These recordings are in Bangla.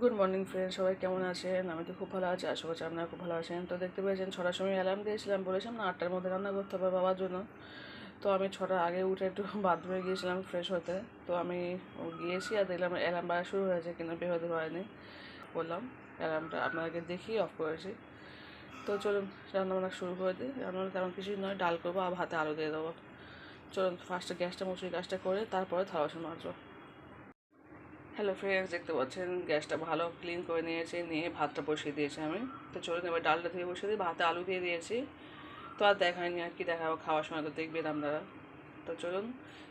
গুড মর্নিং ফ্রেন্ড সবাই কেমন আছেন? আমি তো খুব ভালো আছি, আশা করছি আপনারা খুব ভালো আছেন। তো দেখতে পেয়েছেন, ছটার সময় অ্যালার্ম দিয়েছিলাম, বলেছিলাম না, আটটার মধ্যে রান্না করতে হবে বাবার জন্য। তো আমি ছটার আগে উঠে একটু বাথরুমে গিয়েছিলাম ফ্রেশ হতে। তো আমি গিয়েছি আর দেখলাম অ্যালার্ম বাড়া শুরু হয়েছে কিন্তু বের হতে পারিনি। বললাম অ্যালার্মটা আপনাদেরকে দেখি অফ করেছি। তো চলুন, রান্নাবান্না শুরু করে দিই। রান্নাবান্না তেমন কিছুই নয়, ডাল করব আর ভাতে আলু দিয়ে দেবো। চলুন ফার্স্টে গ্যাসটা মুসুরি গাছটা করে তারপরে থালা বাসন হ্যালো ফ্রেন্ডস দেখতে পাচ্ছেন, গ্যাসটা ভালো ক্লিন করে নিয়েছি, নিয়ে ভাতটা বসিয়ে দিয়েছি আমি। তো চলুন এবার ডালটা ধুয়ে বসিয়ে দিই, ভাতে আলু দিয়ে দিয়েছি। তো আর দেখায়নি আর কি দেখাবো, খাওয়ার সময় তো দেখবেন আপনারা। তো চলুন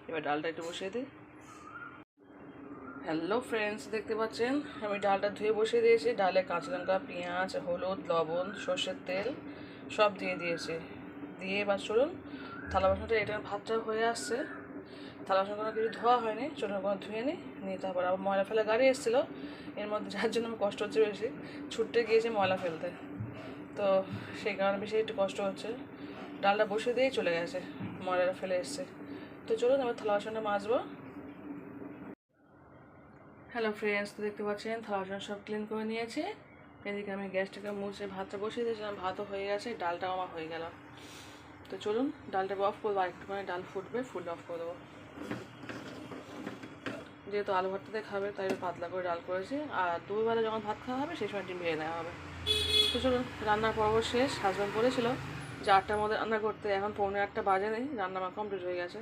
এবার ডালটা একটু বসিয়ে দিই। হ্যালো ফ্রেন্ডস দেখতে পাচ্ছেন, আমি ডালটা ধুয়ে বসিয়ে দিয়েছি। ডালে কাঁচা লঙ্কা, পেঁয়াজ, হলুদ, লবণ, সর্ষের তেল সব দিয়ে দিয়েছি। দিয়ে এবার চলুন, থালা বাসনটা এটা ভাতটা হয়ে আসছে। থালা কোনো কিছু ধোয়া হয়নি চলুন কোনো ধুয়ে নিই নিয়ে তারপর আবার ময়লা ফেলা গাড়ি এসেছিল। এর মধ্যে যার জন্য আমার কষ্ট হচ্ছে বেশি, ছুটতে গিয়েছে ময়লা ফেলতে। তো সেই কারণে বেশি একটু কষ্ট হচ্ছে। ডালটা বসিয়ে দিয়েই চলে গেছে, ময়লাটা ফেলে এসছে। তো চলুন এবার থালা বাসনটা মাজবো। হ্যালো ফ্রেন্ডস তো দেখতে পাচ্ছেন, থালা বাসন সব ক্লিন করে নিয়েছে। এদিকে আমি গ্যাসটাকে মুছে ভাতটা বসিয়ে দিয়েছিলাম, ভাতও হয়ে গেছে, ডালটাও আমার হয়ে গেল। তো চলুন, ডালটা অফ করব আর একটুখানি ডাল ফুটবে, ফুল অফ করে দেবো। যেহেতু আলু ভর্তাতে খাবে, তাই পাতলা করে ডাল করেছি। আর দুপুরবেলা যখন ভাত খাওয়া হবে, সেই সময় ডিম ভেজে নেওয়া হবে। তো চলুন, রান্নার পর্ব শেষ। হাজব্যান্ড বলেছিল যে আটটার মধ্যে রান্না করতে। এখন পৌনে আটটা, বাজে নেই। রান্না আমার কমপ্লিট হয়ে গেছে।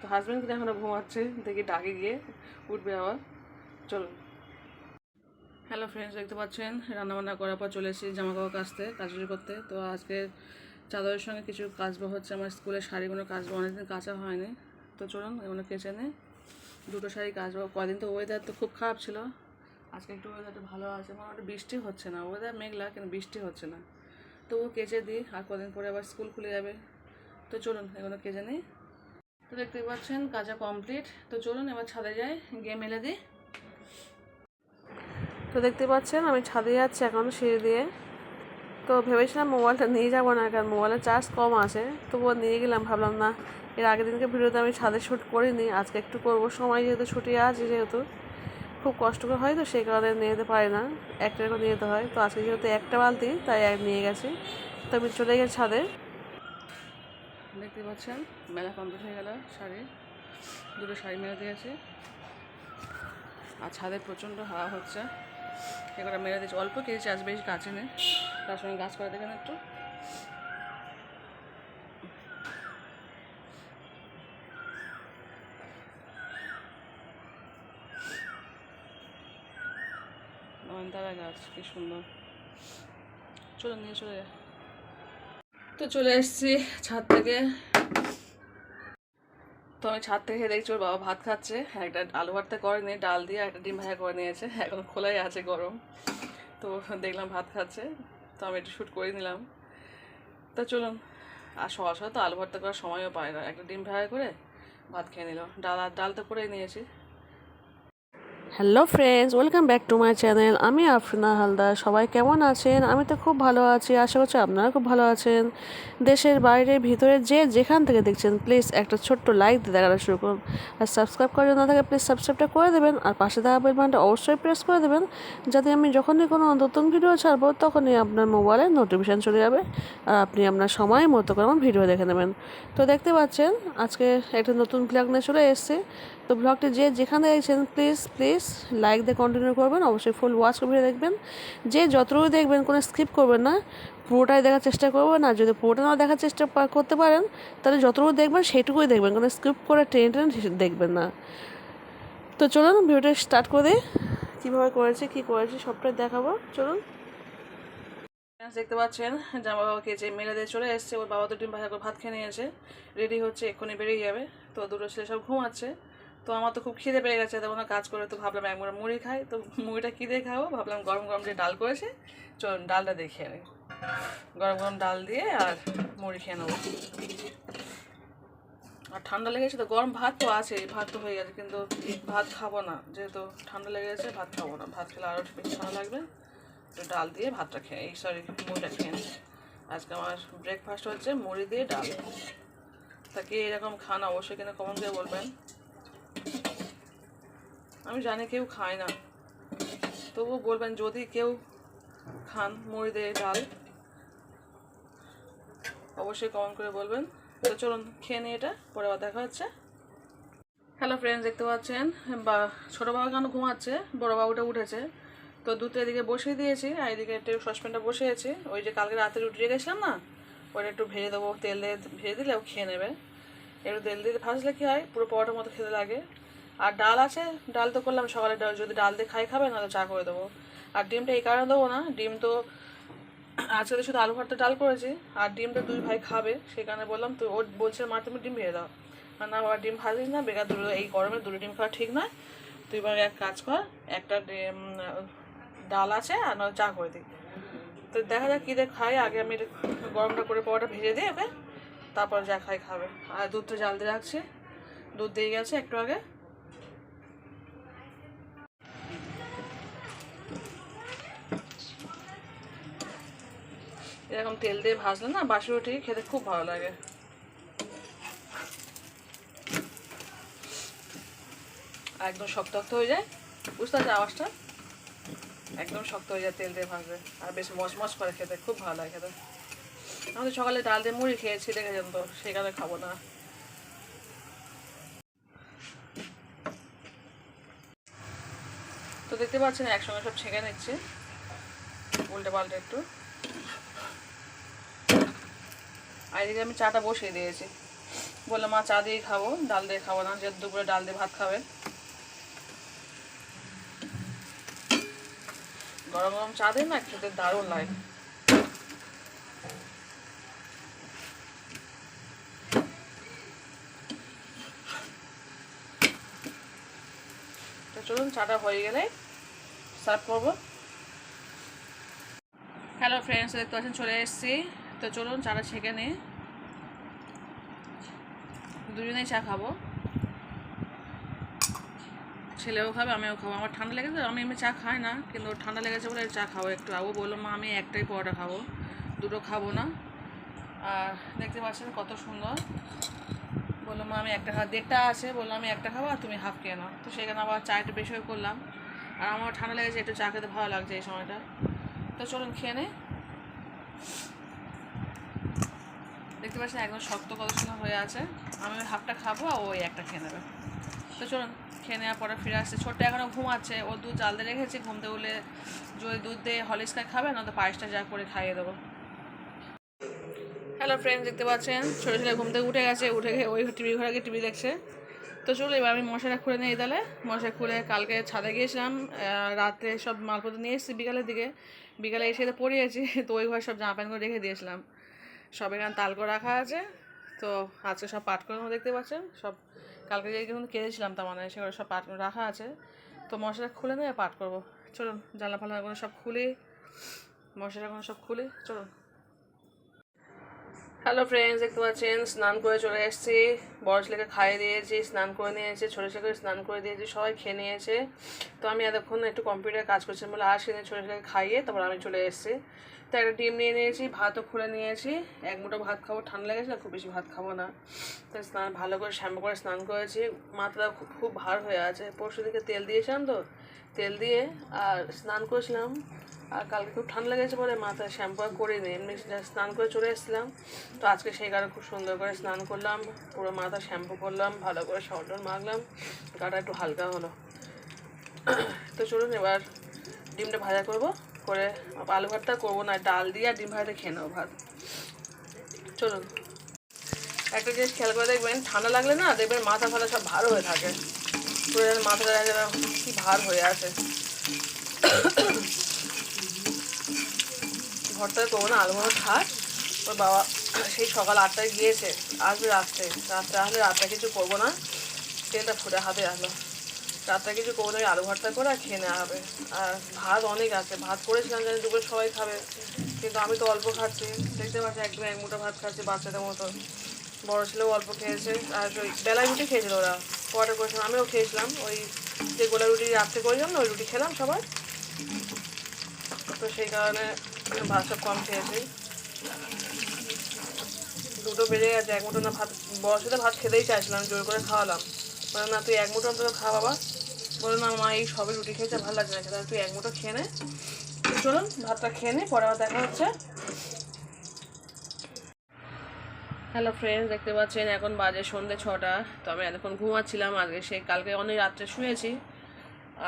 তো হাজব্যান্ড কিন্তু এখনও ঘুমাচ্ছে। দেখি ডাকে গিয়ে উঠবে আবার। চলুন। হ্যালো ফ্রেন্ডস দেখতে পাচ্ছেন? রান্নাবান্না করার পর চলে এসেছি জামা কাপড় কাচতে কাজুরি করতে। তো আজকে চাদরের সঙ্গে কিছু কাচবো হচ্ছে। আমার স্কুলের শাড়িগুলো কাচবো। অনেকদিন কাঁচা হয়নি। তো চলুন এগুলো কেচে নিই দুটো শাড়ি কাচবো। কদিন তো ওয়েদার তো খুব খারাপ ছিল। আজকে একটু ওয়েদারটা ভালো আছে। মোটামুটি বৃষ্টি হচ্ছে না। ওয়েদার মেঘলা, কিন্তু বৃষ্টি হচ্ছে না। তো ও কেচে দিই, আর কদিন পরে আবার স্কুল খুলে যাবে। তো চলুন, এগুলো কেচে নিই তো দেখতেই পাচ্ছেন কাজা কমপ্লিট তো চলুন, এবার ছাদে যাই, গিয়ে মেলে দিই। তো দেখতে পাচ্ছেন, আমি ছাদে যাচ্ছি এখন সিঁড়ি দিয়ে। তো ভেবেছিলাম মোবাইলটা নিয়ে যাব না, কারণ মোবাইলের চার্জ কম আছে। তবুও নিয়ে গেলাম, ভাবলাম না এর আগের দিনকে ভিডিওতে আমি ছাদে শ্যুট করিনি, আজকে একটু করব। সময় যেহেতু ছুটি আছে যেহেতু, খুব কষ্ট করে হয় তো সেই কারণে নিয়ে যেতে পারি না। একটা করে নিয়ে যেতে হয়। তো আজকে যেহেতু একটা বালতি, তাই এক নিয়ে গেছি। তো আমি চলে গেছি ছাদে। দেখতে পাচ্ছেন, মেলা কমপ্লিট হয়ে গেল শাড়ি। দুটো শাড়ি মেরে দিয়েছে আর ছাদে প্রচণ্ড হাওয়া হচ্ছে। এগুলো মেরে দিয়েছি অল্প কেজি চাষ বেশি কাছে নেই। তার সঙ্গে গাছ করে দেবেন একটু। নয়নতারা গাছ কি সুন্দর। চলো নিয়ে চলে যা তো চলে এসেছি ছাদ থেকে। তো আমি ছাদ থেকে দেখছি ওর বাবা ভাত খাচ্ছে। একটা আলু ভর্তা করেনি, ডাল দিয়ে একটা ডিম ভাজা করে নিয়েছে। এখন খোলাই আছে গরম। তো দেখলাম ভাত খাচ্ছে। তো আমি একটু শ্যুট করে নিলাম। তো চলুন, আর সকাল সকাল তো আলু ভর্তা করার সময়ও পায় না। একটা ডিম ভাজা করে ভাত খেয়ে নিল। ডাল আর ডাল তো করেই নিয়েছি। Hello friends, welcome back to my channel. আমি আফরিনা হালদার। সবাই কেমন আছেন? আমি তো খুব ভালো আছি। আশা করছি আপনারা খুব ভালো আছেন। দেশের বাইরে, ভিতরে, যে যেখান থেকে দেখছেন প্লিজ একটা ছোট্ট লাইক দিয়ে দেখাটা শুরু করুন। আর সাবস্ক্রাইব করে না থাকে প্লিজ সাবস্ক্রাইবটা করে দেবেন। আর পাশে থাকা বেল বাটনটা অবশ্যই প্রেস করে দেবেন। যাতে আমি যখনই কোনো নতুন ভিডিও ছাড়বো, তখনই আপনার মোবাইলে নোটিফিকেশান চলে যাবে। আর আপনি আপনার সময় মতো করে আমার ভিডিও দেখে নেবেন। তো দেখতে পাচ্ছেন, আজকে একটা নতুন ব্লগ নিয়ে চলে এসেছি। তো ব্লগটি যে যেখানে দেখছেন প্লিজ প্লিজ লাইক দিয়ে কন্টিনিউ করবেন। অবশ্যই ফুল ওয়াচ করে দেখবেন। যে যতটুকু দেখবেন, কোনো স্কিপ করবেন না। পুরোটাই দেখার চেষ্টা করবেন। আর যদি পুরোটা না দেখার চেষ্টা করতে পারেন, তাহলে যতটুকু দেখবেন, সেইটুকুই দেখবেন। কোনো স্কিপ করে টেনে টেনে দেখবেন না। তো চলুন, ভিডিওটা স্টার্ট করে দিই। কীভাবে করেছি, কী করেছি, সবটাই দেখাবো। চলুন। দেখতে পাচ্ছেন, জামা বাবা যে মেলে দিয়ে চলে এসছে। ওর বাবা ডিম ভাজা করে ভাত খেয়ে নিয়েছে। রেডি হচ্ছে, এক্ষুনি বেরিয়ে যাবে। তো দুটো ছেলে সব ঘুমাচ্ছে। তো আমার তো খুব খিদে পেয়ে গেছে তেমন কাজ করে তো ভাবলাম একবার মুড়ি খাই। তো মুড়িটা কী দিয়ে খাব? ভাবলাম গরম গরম যে ডাল করেছে, চলুন ডালটা দেখে নিই গরম গরম ডাল দিয়ে আর মুড়ি খেয়ে নেব। আর ঠান্ডা লেগেছে তো, গরম ভাত তো আছে ভাত তো হয়ে গেছে, কিন্তু ভাত খাব না। যেহেতু ঠান্ডা লেগে গেছে ভাত খাব না। ভাত খেলে আরও বেশি ঠান্ডা লাগবে। তো ডাল দিয়ে ভাতটা খেয়ে, এই সরি মুড়িটা খেয়ে নিই আজকে আমার ব্রেকফাস্ট হচ্ছে মুড়ি দিয়ে ডাল। তাকে এরকম খান অবশ্যই কিনা কমন দিয়ে বলবেন। আমি জানি কেউ খায় না। তবুও বলবেন, যদি কেউ খান মুড়ি দিয়ে ডাল, অবশ্যই কমেন্ট করে বলবেন। তো চলুন, খেয়ে নিই এটা, পরে দেখা হচ্ছে। হ্যালো ফ্রেন্ডস দেখতে পাচ্ছেন? বা ছোটো বাবা কেন ঘুমাচ্ছে? বড়ো বাবুটা উঠেছে। তো দুটো এদিকে বসিয়ে দিয়েছি, আর এদিকে একটু সসপ্যানটা বসিয়েছি। ওই যে কালকে রাতে রুটি রেখেছিলাম না, ওটা একটু ভেজে দেবো, তেল দিয়ে ভেজে দিলে ও খেয়ে নেবে। একটু তেল দিয়ে ভাজলে কী হয় পুরো পরোটার মতো খেতে লাগে। আর ডাল আছে, ডাল তো করলাম সকালে ডাল, যদি ডাল দিয়ে খাই খাবে, নাহলে চা করে দেবো। আর ডিমটা এই কারণে দেবো না, ডিম তো আজকে তো শুধু আলু ভর্তা ডাল করেছি, আর ডিমটা দুই ভাই খাবে, সেই কারণে বললাম তো, ও বলছে, মা, তুমি ডিম ভেজে দাও। না বাবা, ডিম ভাজিস না, বেকার দুটো, এই গরমে দুটো ডিম খাওয়া ঠিক নয়। তুই এবার এক কাজ কর, একটা ডাল আছে, আর না চা করে দিই তো দেখা যাক কী দেখ খাই, আগে আমি গরমটা করে পরোটা ভেজে দিই, ওকে? তারপর যা খাই খাবে। আর দুধটা জাল দিয়ে রাখছি। দুধ দিয়ে গেছে একটু আগে। এরকম তেল দিয়ে ভাজলে না বাসি রুটি খেতে খুব ভালো লাগে। একদম শক্ত শক্ত হয়ে যায়। বুঝতে পারছি আওয়াজটা? একদম শক্ত হয়ে যায় তেল দিয়ে ভাজলে। আর বেশ মচমচ করে খেতে, খুব ভালো লাগে খেতে। আমাদের সকালে ডাল দিয়ে মুড়ি খেয়েছি দেখেছেন তো সেই কারণে খাব না। তো দেখতে পাচ্ছেন, একসঙ্গে সব ছেঁকে নিচ্ছি। উল্টে পাল্টে একটু। আর এদিকে আমি চাটা বসিয়ে দিয়েছি। বললাম, মা, চা দিয়ে খাব, ডাল দিয়ে খাব না যেহেতু দুপুরে ডাল দিয়ে ভাত খাবে। গরম গরম চা দিন না, খেতে দারুণ লাগে। তো চলুন চাটা হয়ে গেলে সার্ভ করব। হ্যালো ফ্রেন্ডস, দেখতে পাচ্ছেন চলে এসেছি। তো চলুন চাটা ছেঁকে নিই। দুজনেই চা খাব। ছেলেও খাবে, আমিও খাব। আমার ঠান্ডা লেগেছে, আমি এমনি চা খাই না, কিন্তু ঠান্ডা লেগেছে বলে চা খাব একটু। আবু বলল, মা, আমি একটাই পরোটা খাব, দুটো খাব না। আর দেখতে পাচ্ছেন কত সুন্দর। বলল, মা, আমি একটা খাওয়া দেড়টা আছে। বলল, আমি একটা খাব আর তুমি হাফ খেয়ে নাও। তো সেখানে আবার চা একটু বেশি করে করলাম। আর আমার ঠান্ডা লেগেছে, একটু চা খেতে ভালো লাগছে এই সময়টা। তো চলুন, খেয়ে নে। দেখতে পাচ্ছেন একদম শক্ত কত হয়ে আছে। আমি ওই হাফটা খাব আর ওই একটা খেয়ে নেবে। তো চলুন, খেয়ে নেওয়ার পরে ফিরে আসছে। ছোট্ট এখনও ঘুমাচ্ছে ও দুধ জাল দিয়ে রেখেছি ঘুমতে উঠলে যদি দুধ দিয়ে হলিক্স খাই খাবে না তো পায়েসটা যা করে খাইয়ে দেবো। হ্যালো ফ্রেন্ডস দেখতে পাচ্ছেন? ছোটো ছেলে ঘুম থেকে উঠে গেছে, উঠে গিয়ে ওই টিভি ঘরে গিয়ে টিভি দেখছে। তো চলো এবার আমি মশাটা খুলে নিই তাহলে। মশা খুলে কালকে ছাদে গিয়েছিলাম রাতে সব মালপত্র নিয়ে এসেছি বিকালের দিকে। বিকালে এসে তো পড়িয়েছি, তো ওই ঘরে সব জামা প্যান্ট করে রেখে দিয়েছিলাম। সব এখানে তাল করে রাখা আছে, তো আজকে সব পাট করে দেখতে পাচ্ছেন? সব কালকে যে কিন্তু কেঁদেছিলাম তার মানে সেগুলো সব পাট রাখা আছে। তো মশাটা খুলে নিয়ে পাট করব। চলুন, জানলা ফালনাগুলো সব খুলি। মশাটাগুলো সব খুলি, চলুন। হ্যালো ফ্রেন্ডস, দেখতে পাচ্ছেন? স্নান করে চলে এসেছি। বড় ছেলেকে খাইয়ে দিয়েছি, স্নান করে নিয়েছে, ছোটো ছেলেকে স্নান করে দিয়েছি, সবাই খেয়ে নিয়েছে। তো আমি এতক্ষণ একটু কম্পিউটারে কাজ করছিলাম বলে আসিনি ছোটো ছেলেকে খাইয়ে তারপর আমি চলে এসেছি। তো একটা ডিম নিয়ে নিয়েছি, ভাতও খুলে নিয়েছি। এক মুঠো ভাত খাব, ঠান্ডা লেগেছে খুব বেশি ভাত খাব না। তো স্নান, ভালো করে শ্যাম্পু করে স্নান করেছি। মাথাটা খুব খুব ভার হয়ে আছে। পরশু দিকে তেল দিয়েছিলাম তো, তেল দিয়ে আর স্নান করেছিলাম। আর কালকে খুব ঠান্ডা লেগেছে বলে মাথায় শ্যাম্পু আর করিনি। এমনি স্নান করে চলে এসেছিলাম। তো আজকে সেই কারণে খুব সুন্দর করে স্নান করলাম। পুরো মাথা শ্যাম্পু করলাম, ভালো করে সরটন মাখলাম। গাটা একটু হালকা হলো। তো চলুন এবার ডিমটা ভাজা করব। করে আলু ভাতটা করব না ডাল দিয়ে আর ডিম ভাজাটা খেয়ে নেব ভাত। চলুন। একটা জিনিস খেয়াল করে দেখবেন, ঠান্ডা লাগলে না দেখবেন মাথা ফাথা সব ভার হয়ে থাকে। পুরো যেন কি ভার হয়ে আছে ভর্তা করব না, আলু ভাত থাক। ওর বাবা সেই সকাল আটটায় গিয়েছে, আসবে রাত্রে। রাত্রে আসলে রাত্রে কিছু করব না। তেলটা ফুটে হাতে আসলো। রাত্রে কিছু করব না আলু ভর্তা করে আর খেয়ে নেওয়া হবে। আর ভাত অনেক আছে। ভাত করেছিলাম জানি দুপুরে সবাই খাবে। কিন্তু আমি তো অল্প খাচ্ছি। দেখতে পাচ্ছি একদম এক মুঠো ভাত খাচ্ছি বাচ্চাদের মতো। বড়ো ছেলেও অল্প খেয়েছে। আর ওই বেলায় রুটি খেয়েছিল ওরা। পরে করেছিলাম, আমিও খেয়েছিলাম। ওই যে গোলা রুটি রাত্রে করেছিলাম না, ওই রুটি খেলাম সবার তো সেই কারণে ভাত সব কম খেয়েছি দুটো বেড়ে গেছে, এক মুঠো না ভাত সাথে ভাত খেতেই চাইছিলাম, জোর করে খাওয়ালাম। বললাম, না, তুই এক মুঠো অন্তত খা বাবা। বলো না, মা, এই সবে রুটি খেতে ভালো লাগছে না তাহলে তুই এক মুঠো খেয়ে নে। চলুন, ভাতটা খেয়ে নে, পরে আবার দেখা হচ্ছে। হ্যালো ফ্রেন্ডস দেখতে পাচ্ছেন, এখন বাজে সন্ধ্যে ছটা। তো আমি এতক্ষণ ঘুমাচ্ছিলাম, আজকে সেই কালকে অনেক রাত্রে শুয়েছি।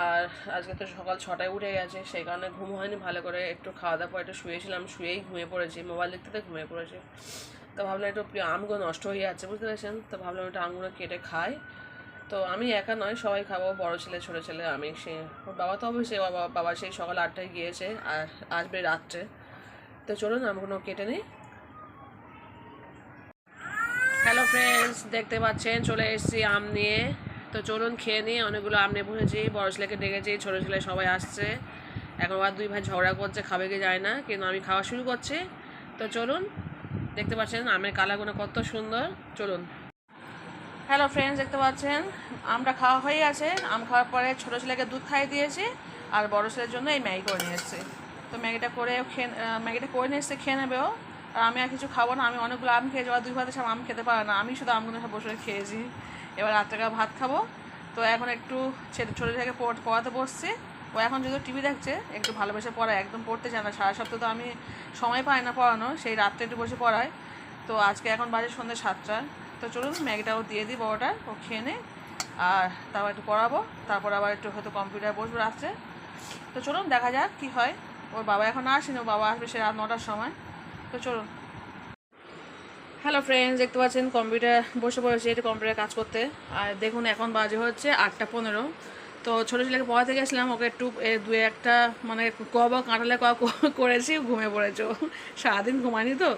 আর আজকে তো সকাল ছটায় উঠে গেছে, সেই কারণে ঘুম হয়নি, ভালো করে একটু খাওয়া দাওয়া করে একটু শুয়েছিলাম, শুয়েই ঘুমিয়ে পড়েছি, মোবাইল দেখতে ঘুমিয়ে পড়েছি। তো ভাবলাম একটু আমগুলো নষ্ট হয়ে যাচ্ছে, বুঝতে পেরেছেন? তো ভাবলাম একটু আমগুলো কেটে খাই। তো আমি একা নয়, সবাই খাব, বড় ছেলে, ছোটো ছেলে, আমি, সে, ওর বাবা তো অবশ্যই বাবা বাবা সেই সকাল আটটায় গিয়েছে আর আসবে রাত্রে। তো চলুন, আমগুলো কেটে নিই। হ্যালো ফ্রেন্ডস দেখতে পাচ্ছেন, চলে এসেছি আম নিয়ে। তো চলুন খেয়ে নিয়ে অনেকগুলো আম নিয়ে বসেছি, বড় ছেলেকে ডেকেছি, ছোটো ছেলে সবাই আসছে। এখন আর দুই ভাই ঝগড়া করছে, খাবে কি যায় না, কিন্তু আমি খাওয়া শুরু করছি। তো চলুন, দেখতে পাচ্ছেন আমের কালাগুলো কত সুন্দর, চলুন। হ্যালো ফ্রেন্ডস দেখতে পাচ্ছেন, আমটা খাওয়া হয়ে গেছে। আম খাওয়ার পরে ছোটো ছেলেকে দুধ খাইয়ে দিয়েছি, আর বড় ছেলের জন্য এই ম্যাগি করে নিয়ে এসেছি তো ম্যাগিটা করে খেয়ে ম্যাগিটা করে নিয়ে এসছে খেয়ে নেবেও আর আমি আর কিছু খাব না, আমি অনেকগুলো আম খেয়েছি আর দুই ভাতের সব আম খেতে পারে না, আমি শুধু আমগুলো সব বসে খেয়েছি। এবার রাত্রেকা ভাত খাব। তো এখন একটু ছেলে ছোটো থেকে পড়াতে বসছি। ও এখন যদি টিভি দেখছে, একটু ভালোবেসে পড়ায়, একদম পড়তে চায় না। সারা সপ্তাহ তো আমি সময় পাই না পড়ানো, সেই রাত্রে একটু বসে পড়ায়। তো আজকে এখন বাজে সন্ধ্যে সাতটা। তো চলুন, ম্যাগিটাও দিয়ে দিই বড়োটা ও খেয়ে নে। আর তারপর একটু পড়াবো, তারপর আবার একটু হয়তো কম্পিউটার বসবো রাত্রে। তো চলুন, দেখা যাক কি হয়। ওর বাবা এখন আসেনি, ওর বাবা আসবে সে রাত নটার সময়। তো চলুন হ্যালো ফ্রেন্ডস দেখতে পাচ্ছেন কম্পিউটার বসে পড়েছি একটু কম্পিউটার কাজ করতে। আর দেখুন, এখন বাজে হচ্ছে আটটা পনেরো। তো ছোটো ছেলেকে পড়াতে গেছিলাম, ওকে একটু দু একটা মানে ক বা কাঁটালে ক করেছি, ঘুমিয়ে পড়েছে সারাদিন ঘুমায়নি তো।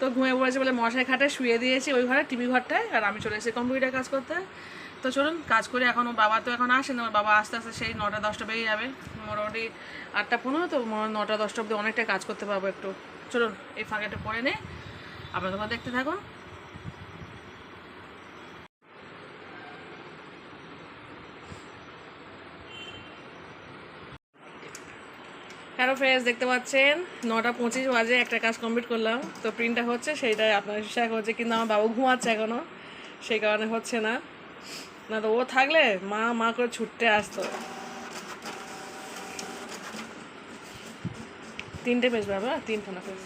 তো ঘুমিয়ে পড়েছে বলে মশাই খাটে শুয়ে দিয়েছি ওই ঘরে, টিভি ঘরটায়, আর আমি চলে এসেছি কম্পিউটার কাজ করতে। তো চলুন, কাজ করে, এখন বাবা তো এখন আসে না ওর বাবা আস্তে আস্তে সেই নটা দশটা বেরিয়ে যাবে। মোটামুটি আটটা পনেরো, তো নটা দশটা অবধি অনেকটা কাজ করতে পারব একটু। চলুন, এই ফাঁকাটা পরে নে। আপনারা তোমরা দেখতে থাকুন হ্যালো ফ্রেন্ডস দেখতে পাচ্ছেন? নটা পঁচিশ বাজে, একটা কাজ কমপ্লিট করলাম। তো প্রিন্টটা হচ্ছে, সেইটাই আপনার শেয়ার হচ্ছে, কিন্তু আমার বাবু ঘুমাচ্ছে এখনও সেই কারণে হচ্ছে না। না তো ও থাকলে মা মা করে ছুটতে আসতো। তিনটে পেজ বাবা তিনটে না পেজ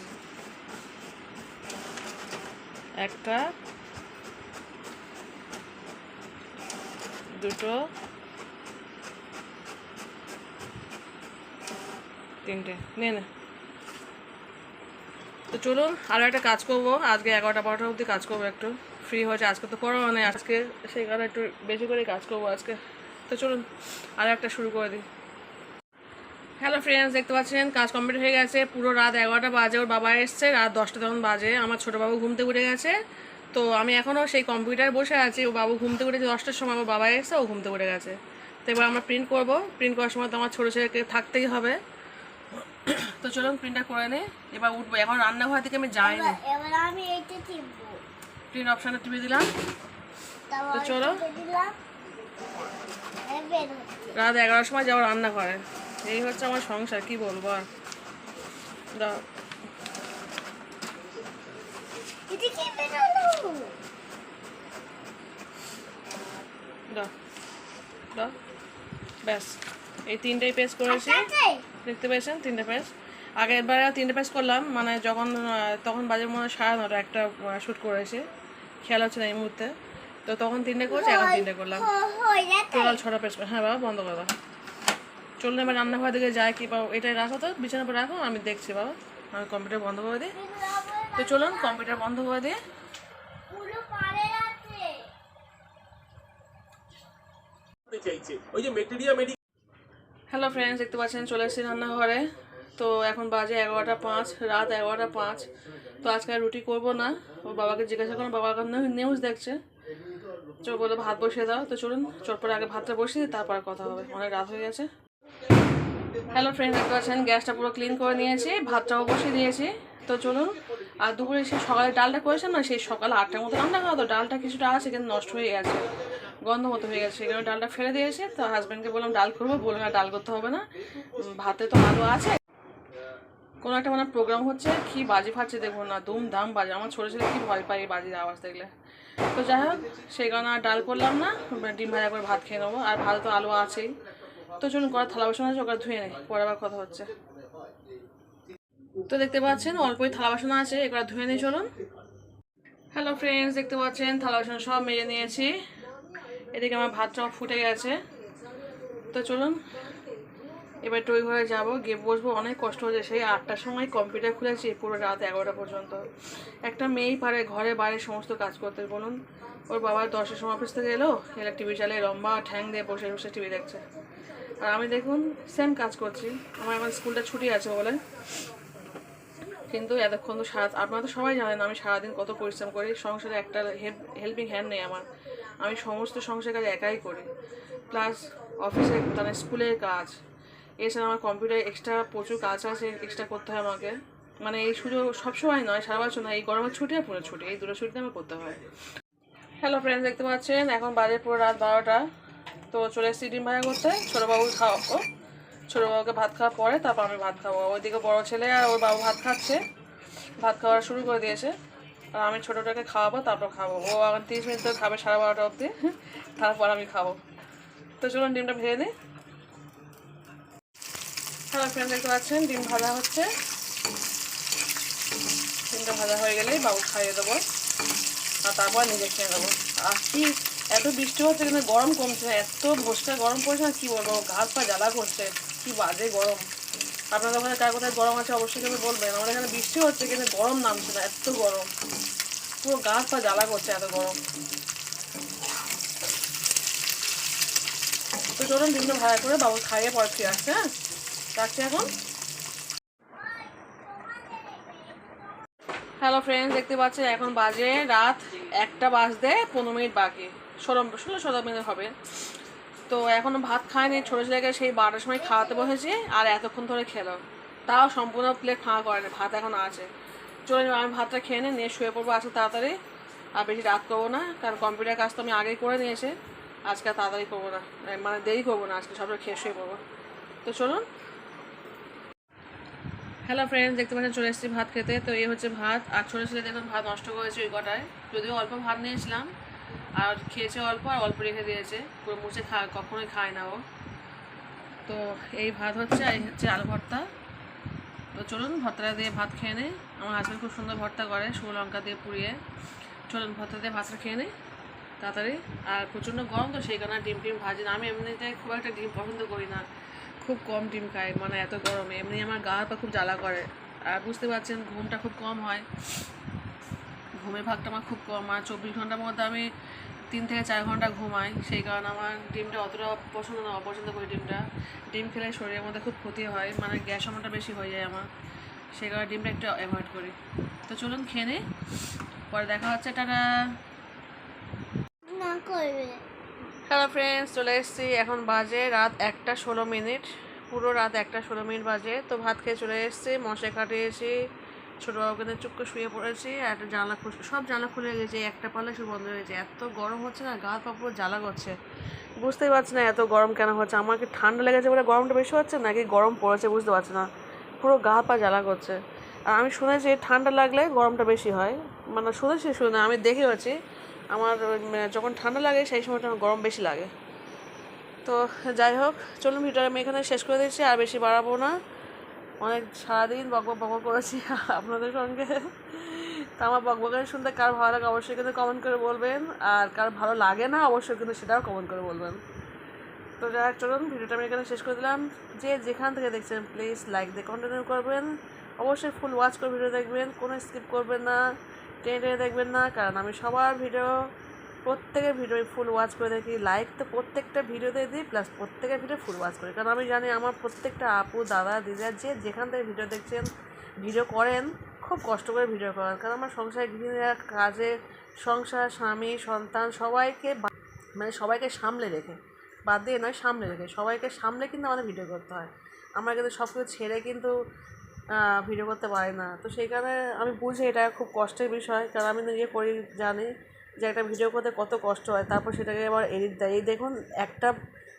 একটা, দুটো, তিনটে নে না। তো চলুন আরও একটা কাজ করব। আজকে এগারোটা বারোটা অবধি কাজ করব একটু। ফ্রি হয়েছে, আজকে তো করোনা নেই আজকে সেই কারণে একটু বেশি করে কাজ করব আজকে। তো চলুন আরও একটা শুরু করে দিই। হ্যালো ফ্রেন্ডস দেখতে পাচ্ছেন? কাজ কমপ্লিট হয়ে গেছে। পুরো রাত এগারোটা বাজে ওর বাবা এসছে। রাত দশটা তখন বাজে। আমার ছোটো বাবু ঘুমতে উঠে গেছে। তো আমি এখনও সেই কম্পিউটার বসে আছি। ও বাবু ঘুমতে উঠেছে দশটার সময় আমার বাবা এসছে ও ঘুমতে উঠে গেছে। তো এবার আমরা প্রিন্ট করব। প্রিন্ট করার সময় তো আমার ছোটো ছেলেকে থাকতেই হবে। তো চলুন প্রিন্টটা করে নে। এবার উঠবো। এখন রান্নাঘর থেকে আমি এবার আমি প্রিন্ট অপশানে টিপে দিলাম। তো চলো। রাত এগারোটার সময় যাব রান্না করে এই হচ্ছে আমার সংসার কি বলব আর? ব্যাস এই তিনটেই পেজ করেছি। দেখতে পেয়েছেন? তিনটে পেজ আগের বার তিনটে পেজ করলাম মানে যখন তখন বাজে মনে হয় সাড়ে নটা একটা শ্যুট করেছি। খেয়াল হচ্ছে না এই মুহূর্তে। তো তখন তিনটে করেছি এখন তিনটে করলাম। টোটাল ছটা পেজ হ্যাঁ বাবা বন্ধ করে দাও। চলুন এবার রান্নাঘর দিকে যাই কি বাবা, এটাই রাখো তো, বিছানার উপর রাখো, আমি দেখছি বাবা। আমি কম্পিউটার বন্ধ করে দিই। তো চলুন কম্পিউটার বন্ধ করে দিয়ে পুরো পারে হ্যালো ফ্রেন্ডস দেখতে পাচ্ছেন, চলে এসেছি রান্নাঘরে। তো এখন বাজে এগারোটা পাঁচ, রাত এগারোটা পাঁচ। তো আজকে আর রুটি করব না। ওর বাবাকে জিজ্ঞাসা করুন বাবা নিউজ দেখছে। চল বলে ভাত বসিয়ে দাও। তো চলুন, চটপট আগে ভাতটা বসিয়ে তারপর কথা হবে। অনেক রাত হয়ে গেছে। হ্যালো ফ্রেন্ড দেখতে পাচ্ছেন? গ্যাসটা পুরো ক্লিন করে নিয়েছি, ভাতটাও বসিয়ে দিয়েছি। তো চলুন, আর দুপুরে সেই সকালে ডালটা করেছেন না, সেই সকালে আটটার মতো রান্না খাওয়া তো ডালটা কিছুটা আছে, কিন্তু নষ্ট হয়ে গেছে। গন্ধ মতো হয়ে গেছে কারণে ডালটা ফেলে দিয়েছে। তো হাজব্যান্ডকে বললাম, ডাল করব বললাম না ডাল করতে হবে না। ভাতে তো আলু আছে। কোনো একটা মানে প্রোগ্রাম হচ্ছে, কি বাজি ফাটছে দেখুন না দুম দাম বাজে। আমার ছোটো ছেলে কি ভয় পায় এই বাজির আওয়াজ দেখলে। তো যাই হোক, সেই কারণে আর ডাল করলাম না। ডিম ভাজা করে ভাত খেয়ে নেব। আর ভাতে তো আলু আছেই। চলুন করা থালা বাসন আছে ওটা ধুয়ে নেই, পরে আবার কথা হচ্ছে। তো দেখতে পাচ্ছেন, অল্পই থালা বাসন আছে, এগুলো ধুয়ে নিই, চলুন। হ্যালো ফ্রেন্ডস দেখতে পাচ্ছেন, থালা বাসন সব মেজে নিয়েছি। এদিকে আমার ভাতটাও ফুটে গেছে। তো চলুন, এবার টই ঘরে যাব, গিয়ে বসবো। অনেক কষ্ট হচ্ছে সেই আটটার সময় কম্পিউটার খুলেছি, পুরো রাত এগারোটা পর্যন্ত। একটা মেয়েই পারে ঘরে, বাইরে সমস্ত কাজ করতে। বলুন, ওর বাবা দশটার সময় অফিস থেকে এলো এলা টিভি চালিয়ে লম্বা ঠ্যাং দিয়ে বসে বসে টিভি দেখছে। আর আমি দেখুন সেম কাজ করছি। আমার আমার স্কুলটা ছুটি আছে বলে। কিন্তু এতক্ষণ তো সারা আপনারা তো সবাই জানেন আমি সারাদিন কত পরিশ্রম করি। সংসারে একটা হেল্পিং হ্যান্ড নেই আমার। আমি সমস্ত সংসারের কাজ একাই করি। প্লাস অফিসে মানে স্কুলের কাজ। এছাড়া আমার কম্পিউটারে এক্সট্রা প্রচুর কাজ আছে এক্সট্রা করতে হয় আমাকে। মানে এই সুযোগ সবসময় নয়, সারা বছর নয়, এই গরমের ছুটি আর পুরো ছুটি, এই দুটো ছুটিতে আমার করতে হয়। হ্যালো ফ্রেন্ডস দেখতে পাচ্ছেন? এখন বাজে পুরো রাত বারোটা। তো চলে এসেছি ডিম ভাজা করতে। ছোটোবাবুকে খাওয়াবো। ছোটোবাবুকে ভাত খাওয়া পরে তারপর আমি ভাত খাব। ওইদিকে বড় ছেলে আর ওর বাবু ভাত খাচ্ছে। ভাত খাওয়া শুরু করে দিয়েছে। আর আমি ছোটোটাকে খাওয়াবো, তারপর খাব। ও এখন তিরিশ মিনিট ধরে খাবে সাড়ে বারোটা অবধি। তারপর আমি খাব। তো চলুন ডিমটা ভেজে নিই। হ্যালো ফ্রেন্ড দেখতে পাচ্ছেন? ডিম ভাজা হচ্ছে। ডিমটা ভাজা হয়ে গেলেই বাবু খাইয়ে দেবো। আর তারপর নিজে খেয়ে দেবো আর কি এত বৃষ্টি হচ্ছে কিন্তু গরম কমছে না এত ভোসকা গরম পড়ছে না, কী বলব? ঘাস পা জ্বালা করছে, কি বাজে গরম। আপনাদের ওখানে কার কোথায় গরম আছে অবশ্যই কিন্তু বলবেন। আমাদের এখানে বৃষ্টি হচ্ছে কিন্তু গরম নামছে না, এত গরম। পুরো গাছ পা জ্বালা করছে এত গরম। তো চলুন ডিমটা ভাড়া করে বাবু খাইয়ে পরে ফিরে আসছে হ্যাঁ? রাখছি এখন। হ্যালো ফ্রেন্ডস দেখতে পাচ্ছেন এখন বাজে রাত একটা বাজতে পনেরো মিনিট বাকি। ষোলো ষোলো সতেরো মিনিট হবে। তো এখনও ভাত খায়নি, ছোটো ছেলেকে সেই বারোটার সময় খাওয়াতে বসেছি আর এতক্ষণ ধরে খেলো। তাও সম্পূর্ণ প্লেট খাওয়া করেনি, ভাত এখন আছে। চলে আমি ভাতটা খেয়ে নিই নিয়ে শুয়ে পড়ব আজকে তাড়াতাড়ি। আর বেশি রাত করব না, কারণ কম্পিউটার কাজ তো আমি আগেই করে নিয়েছি। আজকে আর তাড়াতাড়ি করব না মানে দেরি করব না, আজকে সবটা খেয়ে শুয়ে পড়ব। তো চলুন। হ্যালো ফ্রেন্ডস দেখতে পাচ্ছেন চলে এসেছি ভাত খেতে। তো এই হচ্ছে ভাত, আর ছোটো ছেলে দেখুন ভাত নষ্ট করেছে ওই কটায়। যদিও অল্প ভাত নিয়েছিলাম আর খেয়েছে অল্প, আর অল্প রেখে দিয়েছে। পুরো মুছে খা, কখনোই খায় না ও। তো এই ভাত হচ্ছে, আর হচ্ছে আলু ভর্তা। তো চলুন, ভর্তাটা দিয়ে ভাত খেয়ে নিই। আমার হাজব্যান্ড খুব সুন্দর ভর্তা করে, শুকনো লঙ্কা দিয়ে পুড়িয়ে। চলুন, ভর্তা দিয়ে ভাতটা খেয়ে নিই, তাড়াতাড়ি। আর প্রচণ্ড গরম তো, সেই কারণে ডিম টিম ভাজি না। আমি এমনিতে খুব একটা ডিম পছন্দ করি না। খুব কম ডিম খাই মানে এত গরমে। এমনি আমার গা হাত পা খুব জ্বালা করে। আর বুঝতে পারছেন, ঘুমটা খুব কম হয়। ঘুমের ভাগটা আমার খুব কম আর চব্বিশ ঘণ্টার মধ্যে আমি তিন থেকে চার ঘণ্টা ঘুমাই। সেই কারণে আমার ডিমটা অতটা পছন্দ না অপছন্দ করি ডিমটা। ডিম খেলে শরীরের মধ্যে খুব ক্ষতি হয় মানে গ্যাস আমারটা বেশি হয়ে যায় আমার। সেই কারণে ডিমটা একটু অ্যাভয়েড করি। তো চলুন খেয়ে নিই পরে দেখা হচ্ছে টাটা। না হ্যালো ফ্রেন্ডস চলে এসেছি এখন বাজে রাত একটা ষোলো মিনিট। পুরো রাত একটা ষোলো মিনিট বাজে। তো ভাত খেয়ে চলে এসেছি মশলা কাটিয়েছি। ছোটো বাবুকে নিয়ে চুপ করে শুয়ে পড়েছি, একটা জানলা খুলে সব জানলা খুলে গেছে, একটা পাল্লা শুধু বন্ধ হয়ে গেছে। এত গরম হচ্ছে না, গা পা পুরো জ্বালা করছে। বুঝতেই পারছি না এত গরম কেন হচ্ছে, আমার কি ঠান্ডা লেগেছে বলে গরমটা বেশি হচ্ছে নাকি গরম পড়েছে বুঝতে পারছি না। পুরো গা পা জ্বালা করছে। আর আমি শুনেছি ঠান্ডা লাগলে গরমটা বেশি হয় মানে শুনেছি, শুনে আমি দেখে আছি আমার যখন ঠান্ডা লাগে সেই সময়টা আমার গরম বেশি লাগে। তো যাই হোক, চলুন ভিডিওটা আমি এখানে শেষ করে দিচ্ছি, আর বেশি বাড়াবো না। অনেক সারাদিন বকবক বকবক করেছি আপনাদের সঙ্গে। তা আমার বকবকানি শুনতে কার ভালো লাগে অবশ্যই কিন্তু কমেন্ট করে বলবেন। আর কার ভালো লাগে না অবশ্যই কিন্তু সেটাও কমেন্ট করে বলবেন। তো হোক, চলুন, ভিডিওটা আমি এখানে শেষ করে দিলাম। যে যেখান থেকে দেখছেন প্লিজ লাইক দিয়ে কন্টিনিউ করবেন। অবশ্যই ফুল ওয়াচ করে ভিডিও দেখবেন, কোনো স্কিপ করবেন না, টেনে টেনে দেখবেন না, কারণ আমি সবার ভিডিও প্রত্যেকের ভিডিও ফুল ওয়াচ করে দেখি। লাইক তো প্রত্যেকটা ভিডিওতে দিই প্লাস প্রত্যেকের ভিডিও ফুল ওয়াচ করি। কারণ আমি জানি আমার প্রত্যেকটা আপু, দাদা, দিদা যে যেখান থেকে ভিডিও দেখছেন, ভিডিও করেন, খুব কষ্ট করে ভিডিও করেন। কারণ আমার সংসারে গৃহিণীরা, কাজে, সংসার, স্বামী, সন্তান, সবাইকে মানে সবাইকে সামলে রেখে। বাদ দিয়ে নয়, সামলে রেখে। সবাইকে সামলে কিন্তু আমাদের ভিডিও করতে হয়। আমরা কিন্তু সব কিছু ছেড়ে কিন্তু ভিডিও করতে পারি না। তো সেই কারণে আমি বুঝি এটা খুব কষ্টের বিষয়। কারণ আমি নিজে করি, জানি। যে একটা ভিডিও করতে কত কষ্ট হয়, তারপর সেটাকে আবার এডিট দেয়। এই দেখুন, একটা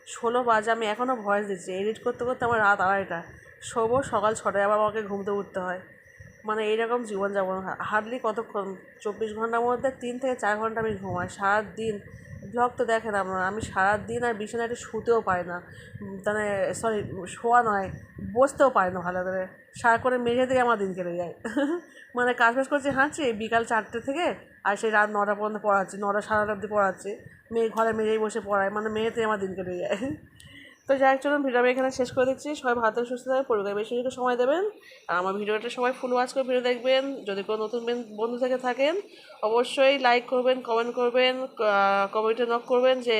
ষোলো বাজে, আমি এখনও ভয়েস দিচ্ছি। এডিট করতে করতে আমার রাত আড়াইটা। শোবো সকাল ছটায়, আবার আমাকে ঘুমতে উঠতে হয়। মানে এইরকম জীবনযাপন। হার্ডলি কতক্ষণ? চব্বিশ ঘণ্টার মধ্যে তিন থেকে চার ঘণ্টা আমি ঘুমাই। সারাদিন ব্লগ তো দেখেন আপনারা, আমি সারাদিন আর বিছানায় শুতেও পারি না। মানে সরি শোয়া নয়, বসতেও পারি না ভালো করে। সারা করে মেঝে থেকে আমার দিন কেটে যায়। মানে কাজ বাজ করছি, হাঁটছি, বিকাল চারটে থেকে আর সেই রাত নটা পর্যন্ত পড়াচ্ছে, নটা সাড়ে নটা অবধি পড়াচ্ছে। মেয়ে ঘরে মেয়েই বসে পড়ায় মানে মেয়েতে আমার দিন কেটে যায়। তো যাই হোক, চলুন ভিডিও আমি এখানে শেষ করে দিচ্ছি। সবাই ভালো সুস্থ থাকবে পরিবার বেশি একটু সময় দেবেন। আর আমার ভিডিওটা সবাই ফুল ওয়াচ করে ভিডিও দেখবেন। যদি কোনো নতুন বেন- বন্ধু থেকে থাকেন, অবশ্যই লাইক করবেন কমেন্ট করবেন কমেন্টে নক করবেন যে